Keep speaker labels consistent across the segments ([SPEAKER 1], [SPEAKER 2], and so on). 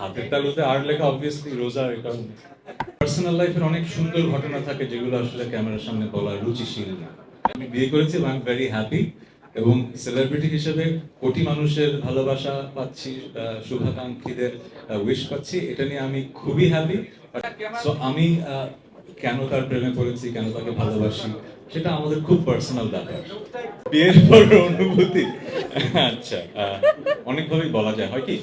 [SPEAKER 1] হাতের তালুতে আর লেখা অবভিয়াসলি রোজা কারণ। পার্সোনাল লাইফের অনেক সুন্দর ঘটনা থাকে যেগুলো আসলে ক্যামেরার সামনে বলা রুচিশীল না। আমি বিয়ে করেছি আই এম ভেরি হ্যাপি এবং সেলিব্রিটি হিসেবে কোটি মানুষের ভালোবাসা পাচ্ছি শুভাকাঙ্ক্ষীদের উইশ পাচ্ছি, এটা নিয়ে আমি খুবই হ্যাপি সো আমি কেন তার প্রেমে পড়েছি, কেন তাকে ভালোবাসি, সেটা আমাদের খুব পার্সোনাল ব্যাপার। বিয়ের পর অনুভূতি। আচ্ছা অনেকভাবেই বলা যায়। হয় কি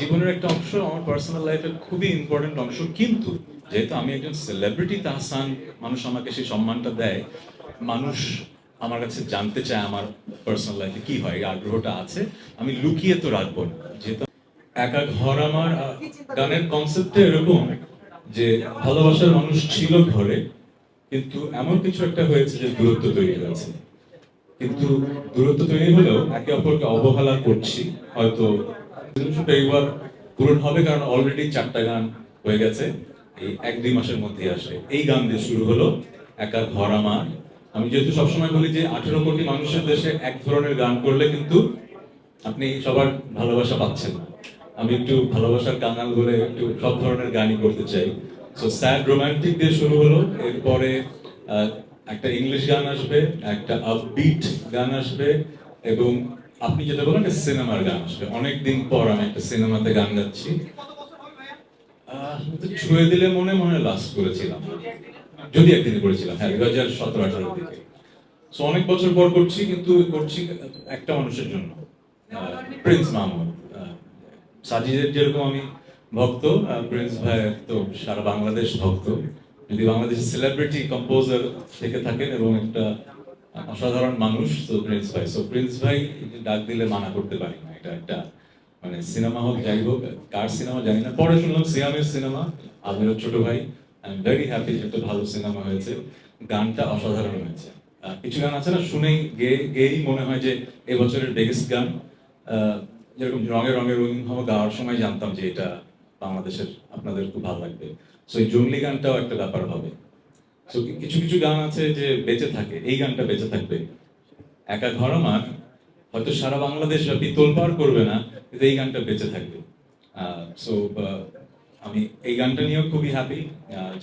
[SPEAKER 1] জীবনের একটা অংশ আমার পার্সোনাল লাইফের খুবই ইম্পর্টেন্ট অংশ। কিন্তু যেহেতু আমি একজন সেলিব্রিটি তাহসান, মানুষ আমাকে সেই সম্মানটা দেয়, মানুষ আমার কাছে জানতে চায় আমার পার্সোনাল লাইফে কি হয় আগ্রহটা আছে, আমি লুকিয়ে তো রাখব যেহেতু একা ঘর আমার গানের কনসেপ্টে এরকম যে ভালোবাসার মানুষ ছিল ঘরে, কিন্তু এমন কিছু একটা হয়েছে যে দূরত্ব তৈরি হয়েছে। কিন্তু দূরত্ব তৈরি হলেও একে অপরকে অবহেলা করছি। হয়তো এইবার পূরণ হবে, কারণ অলরেডি চারটা গান হয়ে গেছে। এই এক দুই মাসের মধ্যেই আসবে। এই গান দিয়ে শুরু হলো একা ঘর আমার। আমি যেহেতু সবসময় বলি যে আঠেরো কোটি মানুষের দেশে এক ধরনের গান করলে কিন্তু আপনি সবার ভালোবাসা পাচ্ছেন আমি একটু ভালোবাসার কাঙাল বলে একটু সব ধরনের গানই করতে চাই। সো স্যাড রোমান্টিক দিয়ে শুরু হলো। এরপরে একটা ইংলিশ গান আসবে, একটা আপবিট গান আসবে, এবং আপনি যেটা বলেন একটা সিনেমার গান আসবে। অনেকদিন পর আমি একটা সিনেমাতে গান গাচ্ছি। ছুঁয়ে দিলে মনে মনে লাস্ট করেছিলাম। যদি একদিন করেছিলাম হ্যাঁ দু হাজার সতেরো আঠারোর দিকে। সো অনেক বছর পর করছি, কিন্তু করছি একটা মানুষের জন্য। প্রিন্স মাহমুদ সাজিদের যেরকম আমি ভক্ত প্রিন্স ভাই তো সারা বাংলাদেশ ভক্ত। যদি বাংলাদেশের সেলিব্রিটি কম্পোজার থেকে থাকেন এবং একটা অসাধারণ মানুষ, তো প্রিন্স ভাই। সো প্রিন্স ভাই ডাক দিলে মানা করতে পারি না। এটা একটা মানে সিনেমা হোক, যাই হোক, কার সিনেমা জানি না। পরে শুনলাম সিয়ামের সিনেমা, আমিরও ছোট ভাই। আই এম ভেরি হ্যাপি যে একটা ভালো সিনেমা হয়েছে। গানটা অসাধারণ হয়েছে। কিছু গান আছে না, শুনেই গেয়ে গেয়েই মনে হয় যে এবছরের বিগেস্ট গান। যেরকম রঙে রঙে রঙিন হওয়া গাওয়ার সময় জানতাম যে এটা বাংলাদেশের আপনাদের খুব ভালো লাগবে। সো এই জঙ্গলি গানটাও একটা ব্যাপার হবে। সো কিছু কিছু গান আছে যে বেঁচে থাকে, এই গানটা বেঁচে থাকবে। একা ঘর আমার, হয়তো সারা বাংলাদেশ ব্যাপী তোলপাড় করবে না, কিন্তু এই গানটা বেঁচে থাকবে। সো আমি এই গানটা নিয়েও খুবই হ্যাপি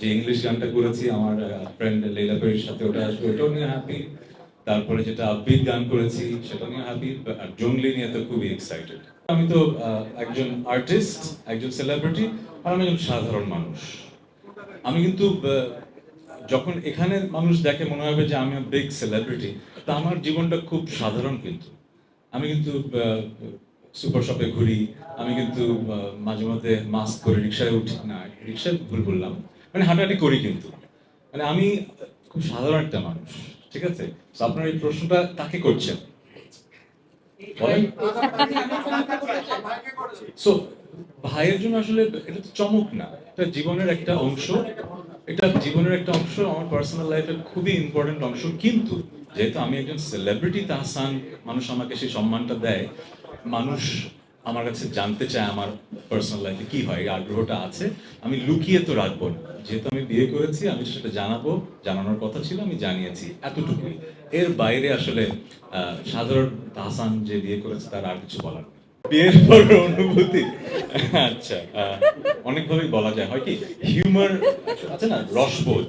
[SPEAKER 1] যে ইংলিশ গানটা করেছি, আমার ফ্রেন্ড লীলা সাথে ওটা আসবে, ওটাও নিয়ে হ্যাপি তারপরে যেটা আবৃত গান করেছি, সেটা নিয়ে হ্যাপি আর জঙ্গলি নিয়ে তো খুবই এক্সাইটেড আমি তো একজন আর্টিস্ট একজন সেলিব্রিটি আর আমি একজন সাধারণ মানুষ। আমি কিন্তু যখন এখানে মানুষ দেখে মনে হবে যে আমি বিগ সেলিব্রিটি তা আমার জীবনটা খুব সাধারণ কিন্তু। আমি কিন্তু সুপার শপে ঘুরি, আমি কিন্তু মাঝে মধ্যে মাস্ক করে রিক্সায় উঠি। না, রিক্সায় ভুল বললাম। মানে হাঁটাহাঁটি করি কিন্তু। মানে আমি খুব সাধারণ একটা মানুষ। ঠিক আছে? আপনার এই প্রশ্নটা কাকে করছেন? সো ভাইয়ের জন্য আসলে এটা তো চমক না। এটা জীবনের একটা অংশ। এটা জীবনের একটা অংশ, আমার পার্সোনাল লাইফের খুবই ইম্পর্টেন্ট অংশ। কিন্তু যেহেতু আমি একজন সেলিব্রিটি তাহসান, মানুষ আমাকে সেই সম্মানটা দেয়, মানুষ আমার কাছে জানতে চায় আমার পার্সোনাল লাইফে কি হয়, এই আগ্রহটা আছে, আমি লুকিয়ে তো রাখব না। যেহেতু আমি বিয়ে করেছি, আমি সেটা জানাব, জানানোর কথা ছিল, আমি জানিয়েছি এতটুকুই। এর বাইরে আসলে সাধারণ তাহসান যে বিয়ে করেছে, তার আর কিছু বলার। বিয়ের পর অনুভূতি। আচ্ছা অনেকভাবেই বলা যায়। হয় কি? হিউমার আছে না? রসবোধ।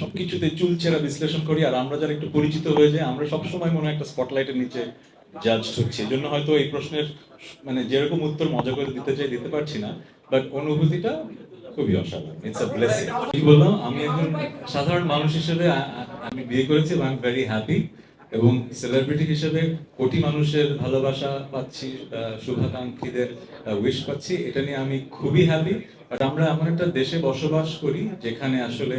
[SPEAKER 1] সবকিছুতে চুলচেরা বিশ্লেষণ করি আর আমরা যারা একটু পরিচিত হয়ে যাই, আমরা সবসময় মনে হয় একটা স্পটলাইটের নিচে জাজ হচ্ছি। এই জন্য হয়তো এই প্রশ্নের মানে যেরকম উত্তর মজা করে দিতে চাই, দিতে পারছি না বাট অনুভূতিটা খুবই অসাধারণ। ইটস আ ব্লেসিং কি বললাম? আমি একজন সাধারণ মানুষ হিসেবে আমি বিয়ে করেছি এবং আই এম ভেরি হ্যাপি এবং সেলিব্রিটি হিসেবে কোটি মানুষের ভালোবাসা পাচ্ছি শুভাকাঙ্ক্ষীদের উইশ পাচ্ছি। এটা নিয়ে আমি খুবই হ্যাপি বাট আমরা এমন একটা দেশে বসবাস করি যেখানে আসলে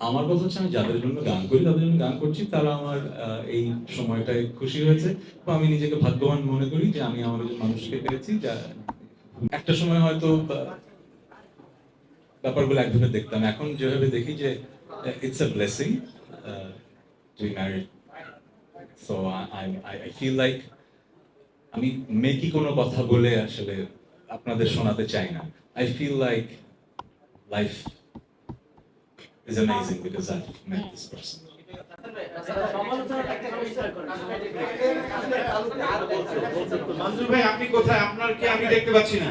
[SPEAKER 1] আমার কথা হচ্ছে আমি যাদের জন্য গান করি, তাদের জন্য গান করছি, তারা আমার এই সময়টায় খুশি হয়েছে। তো আমি নিজেকে ভাগ্যবান মনে করি যে আমি আমার একজন মানুষকে পেরেছি যা একটা সময় হয়তো ব্যাপারগুলো একভাবে দেখতাম। এখন যেভাবে দেখি যে it's a blessing to be I I feel like আমি মেকি কোনো কথা বলে আসলে আপনাদের শোনাতে চাই না। I feel like life is amazing because I met this person
[SPEAKER 2] আপনি কোথায়? আপনার কি আমি দেখতে পাচ্ছি না?